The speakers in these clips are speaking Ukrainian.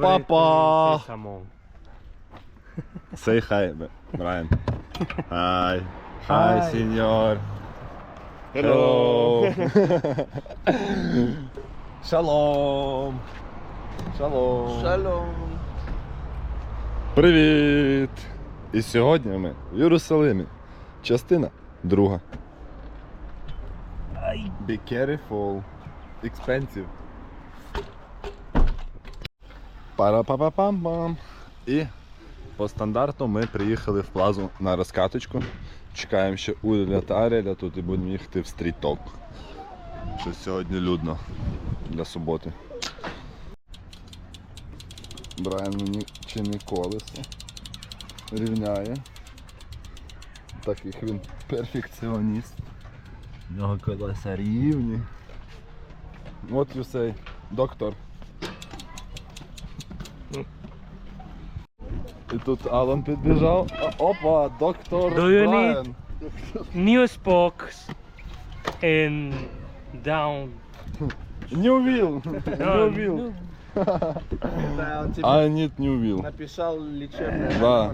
па-па. Say Samon. Say hi, Brian. Hi. Hi, Hi. senor. Hello. Шалом. Шалом. Шалом. Привіт! І сьогодні ми в Єрусалимі. Частина друга. Be careful. Expensive. Пара-па-па-пам-пам. І по стандарту ми приїхали в плазу на розкаточку. Чекаємо ще Уля та Аріеля тут і будемо їхати в стріток. Що сьогодні людно для суботи. Брайан мені чи не колесо рівняє. Так як він перфекціоніст. В нього колеса рівні. You say, доктор. І тут Алан підбіжав. А, Опа, доктор Do you Брайан. News box and down. New wheel. New wheel. Да, он тебе I need new wheel. написал лечебное, Да.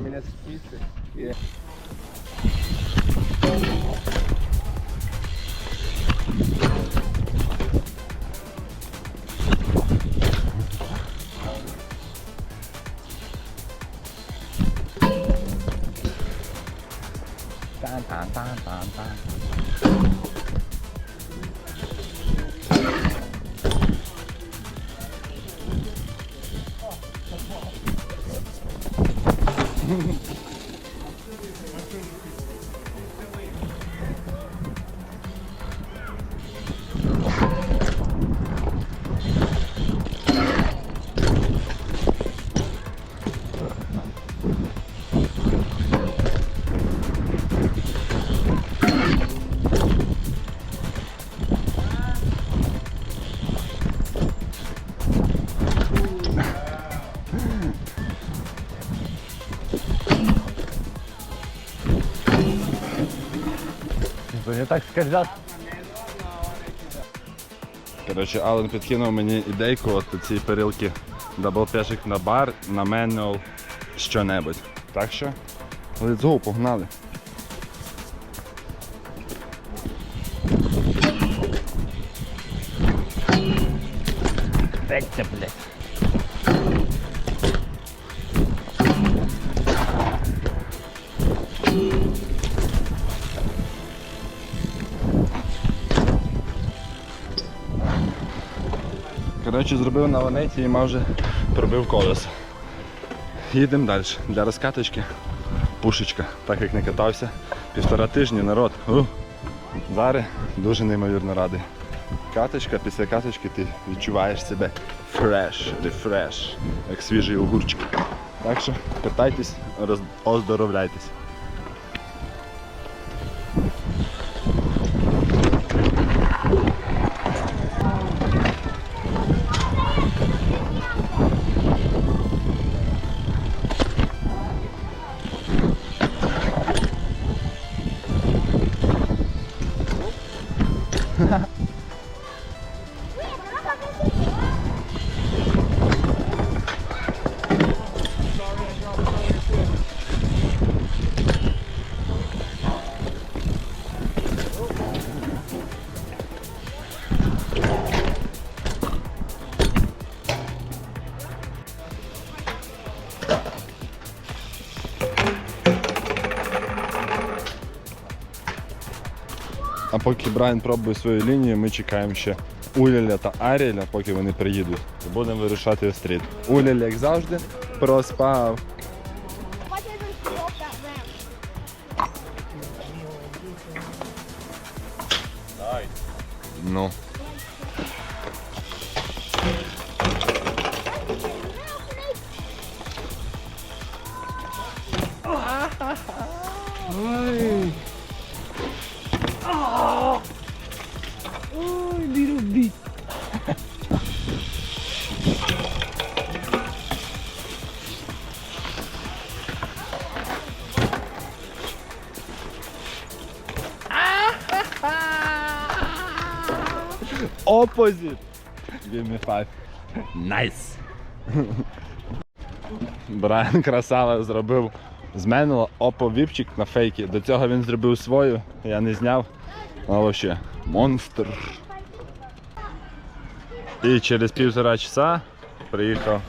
站站站站站。Не так сказать. Коротше, Ален підкинув мені ідейку от ці перилки даблпешик на бар, на менуал, що-небудь. Так що, let's go, погнали. Коротше, зробив на ванеті і майже пробив колесо. Їдемо далі. Для розкаточки пушечка, так як не катався. Півтора тижні народ. У, зараз дуже неймовірно радий. Каточка, після каточки ти відчуваєш себе фреш, рефреш, як свіжий огурчик. Так що катайтесь, роз... оздоровляйтесь. А поки Брайан пробує свою лінію, ми чекаємо ще Уляля та Аріеля, поки вони приїдуть. Будемо вирушати в стріт. Уляля, як завжди, проспав. Ну. Ой. Ой, little bit. Opposite. Give me five. Nice. Брайан Красава зробив з мене оповіпчик на фейкі. До цього він зробив свою, я не зняв. Але взагалі, монстр. І через півтора часа приїхав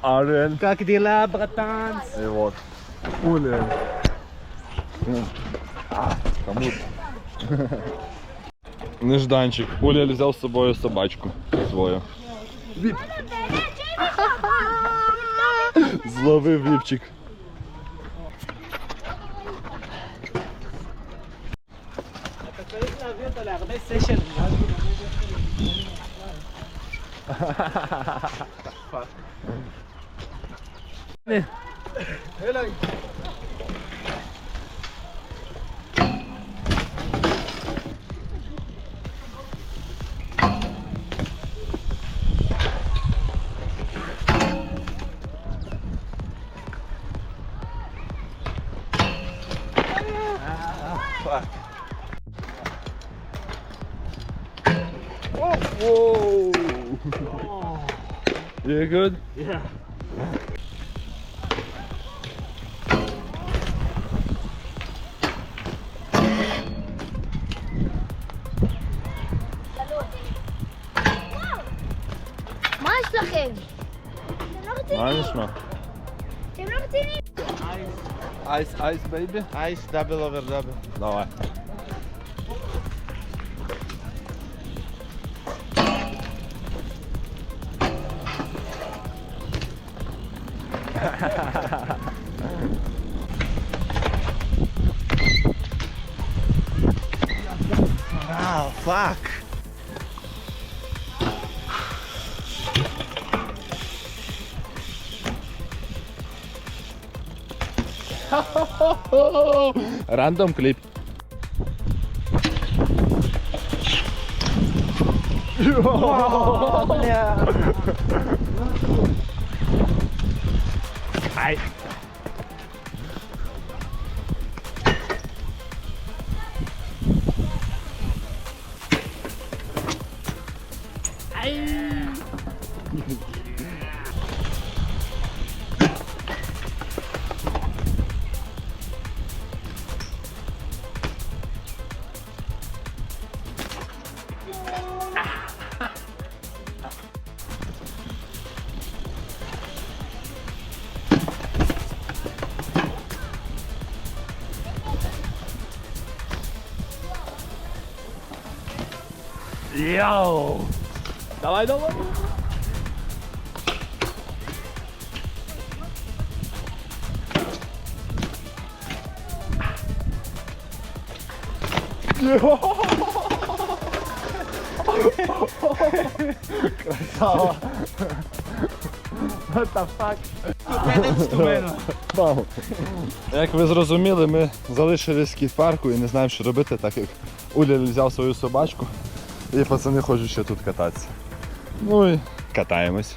Арен. Как дела, братан? І от. Улен. А, кому? Нежданчик. Уля взяв з собою собачку свою. Віп. Зловив віпчик. Whoa! You good? Nice one. Ice, ice, baby. Ice, double over double. Давай. Рандом кліп. Ай. Йоу! Давай, давай! Красава! What the fuck? Як ви зрозуміли, ми залишились в скіт-парку і не знаємо, що робити, так як Уля взяв свою собачку і пацани хочуть ще тут кататися. Ну і катаємось.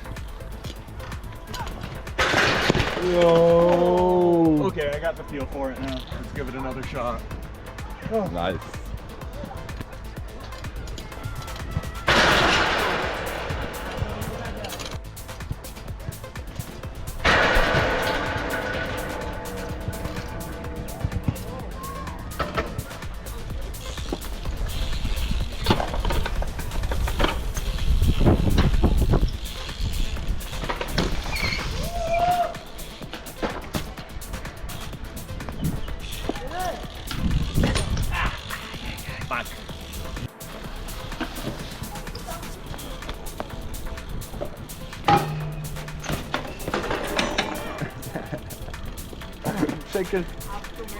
Йоу! Okay, I got the feel for it now. Let's give it another shot. Найс. Shaker.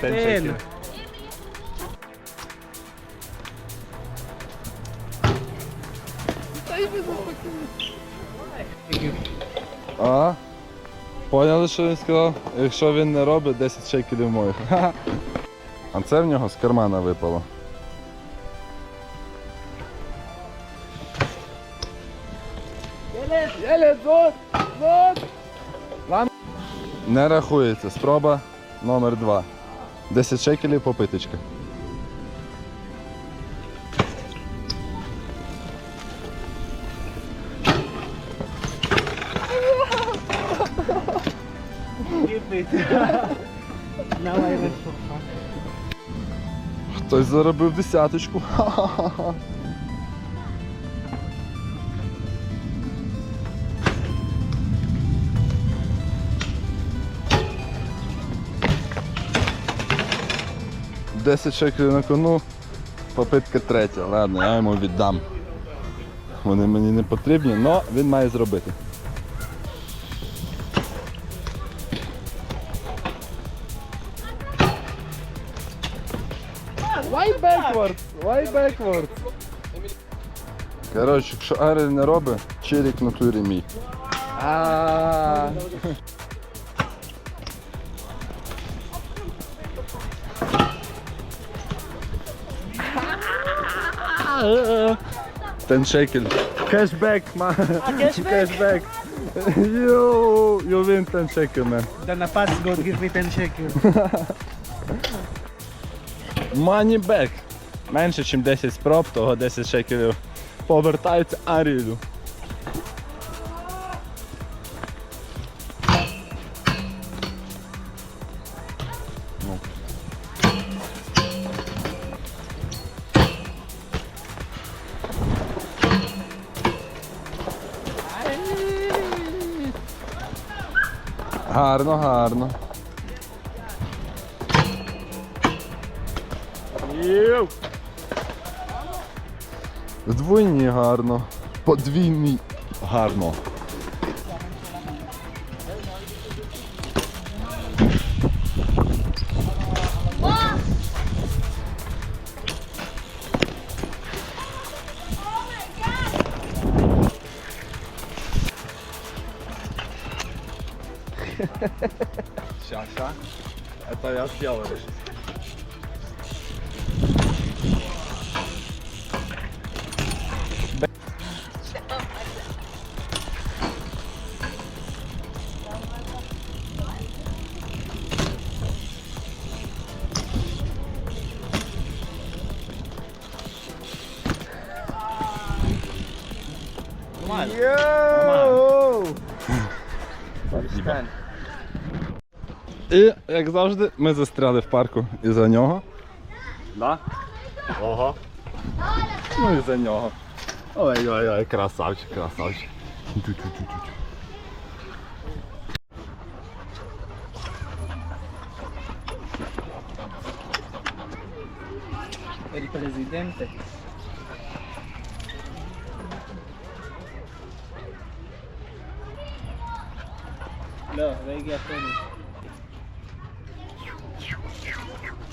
Ten. А? Поняли, що він сказав? Якщо він не робить, 10 шекелів моїх. А це в нього з кармана випало. Не рахується. Спроба номер 2 10 шекелів попиточка. Хтось заробив десяточку. Ха-ха-ха. Десять шекелів на кону, попитка третя. Ладно, я йому віддам. Вони мені не потрібні, але він має зробити. Why backwards? Why backwards? Коротше, якщо Арель не робить, челік в натурі мій. А. Ten шекель. Cashback, man. cashback? Йоу, you win 10 shekel, man. Then a pass God give me 10 shekels. Money back. Менше, ніж 10 спроб, того 10 шекелів повертаються Арілю. Гарно, гарно. Єв! Вдвойні гарно. Подвійні гарно. Ща, ща. Это я сделаю. Йоу! І, як завжди, ми застряли в парку із-за нього. Да? Ого. Ну і за нього. Ой-ой-ой, красавчик, красавчик. Presidente. No, they get finished.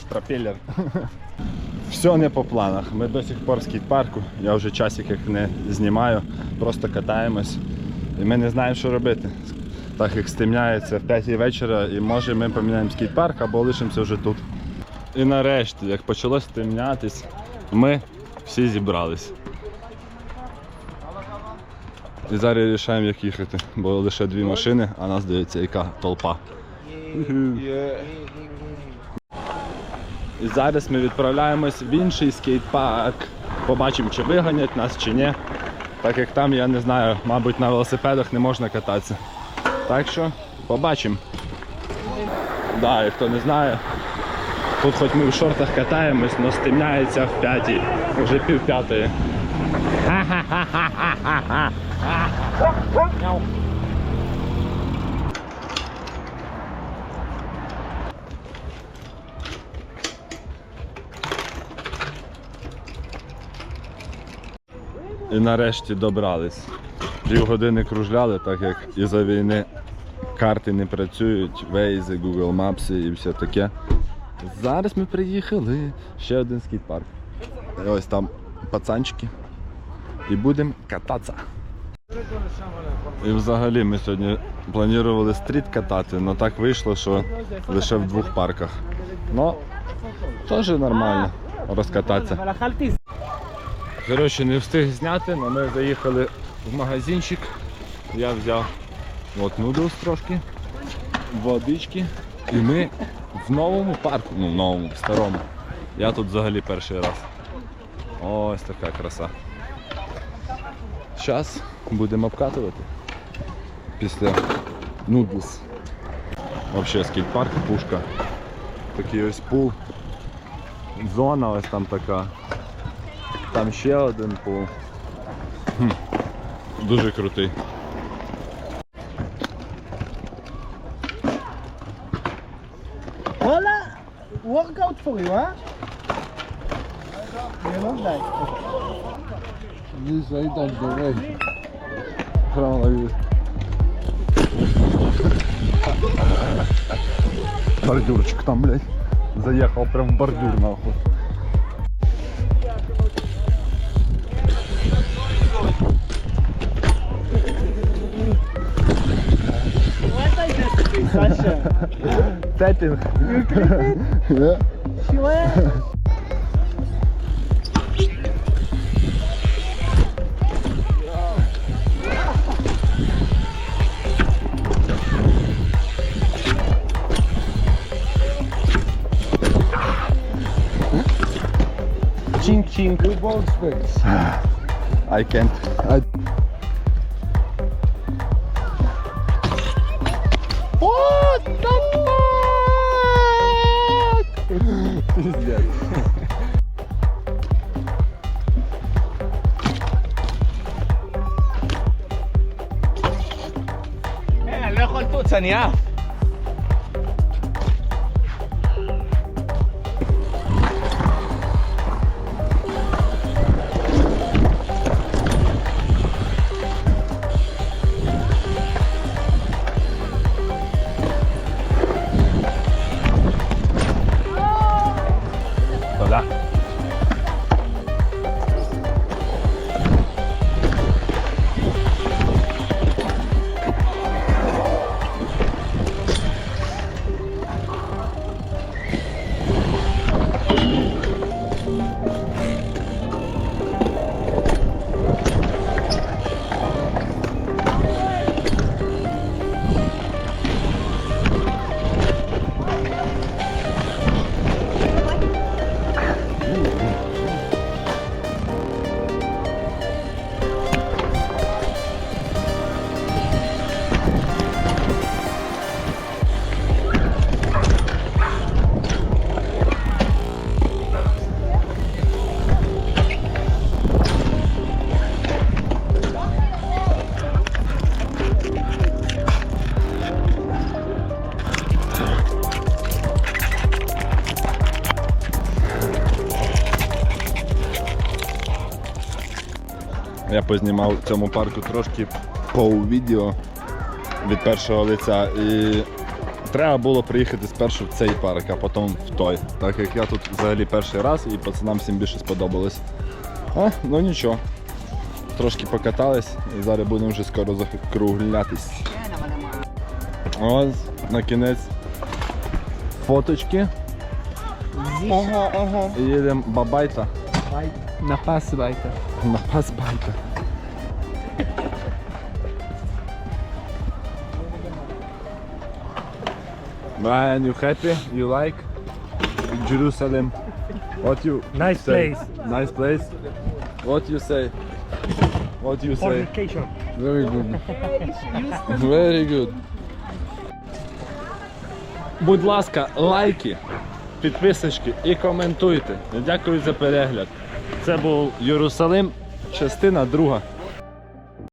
Пропеллер. Все не по планах. Ми до сих пор в скейт-парку. Я вже часик як не знімаю, просто катаємось. І ми не знаємо, що робити. Так як стемняється в 5 вечора, і може ми поміняємо скейт-парк або лишимося вже тут. І нарешті, як почало стемнятись, ми всі зібрались. І зараз вирішаємо, як їхати, бо лише дві машини, а нас дивиться яка толпа. І зараз ми відправляємось в інший скейт-парк. Побачимо, чи виганять нас, чи ні. Так як там, я не знаю, мабуть, на велосипедах не можна кататися. Так що побачимо. Да, і хто не знає, тут хоч ми в шортах катаємось, але стемняється в п'ятій, вже пів п'ятої. І нарешті добрались. Півгодини кружляли, так як із-за війни карти не працюють, Waze, Google Maps і все таке. Зараз ми приїхали. Ще один скейт-парк. Ось там пацанчики. І будемо кататися. І взагалі ми сьогодні планували стріт катати, але так вийшло, що лише в двох парках. Ну, теж нормально розкататися. Коротше, не встиг зняти, але ми заїхали в магазинчик. Я взяв от нудлс трошки, водички. І ми в новому парку, ну в новому, в старому. Я тут взагалі перший раз. Ось така краса. Зараз будемо обкатувати після нудлс. Взагалі скейт-парк, пушка. Такий ось пул. Зона ось там така. Там ще один пул. Хм. Дуже крутий. Voilà! Workout for you, huh? You love that. This right on the way. From like Бордюрчик там, блядь. Заехал прям в бордюр нахуй. clipped? You clipped it? yeah. She went. Space. Ah, I can't. I Daniel. Я познімав в цьому парку трошки по відео від першого лиця. І треба було приїхати спершу в цей парк, а потім в той. Так як я тут взагалі перший раз і пацанам всім більше сподобалось. А, ну нічого. Трошки покатались і зараз будемо вже скоро закруглятись. Ось на кінець фоточки. Ага, ага. І їдемо бабайта На пас байта. на пасбайта. Man, you happy? You like Jerusalem? What you Nice say? place. Nice place. What you say? What you say? Very good. Very good. Будь ласка, лайки, підписочки і коментуйте. Дякую за перегляд. Це був Єрусалим, частина друга.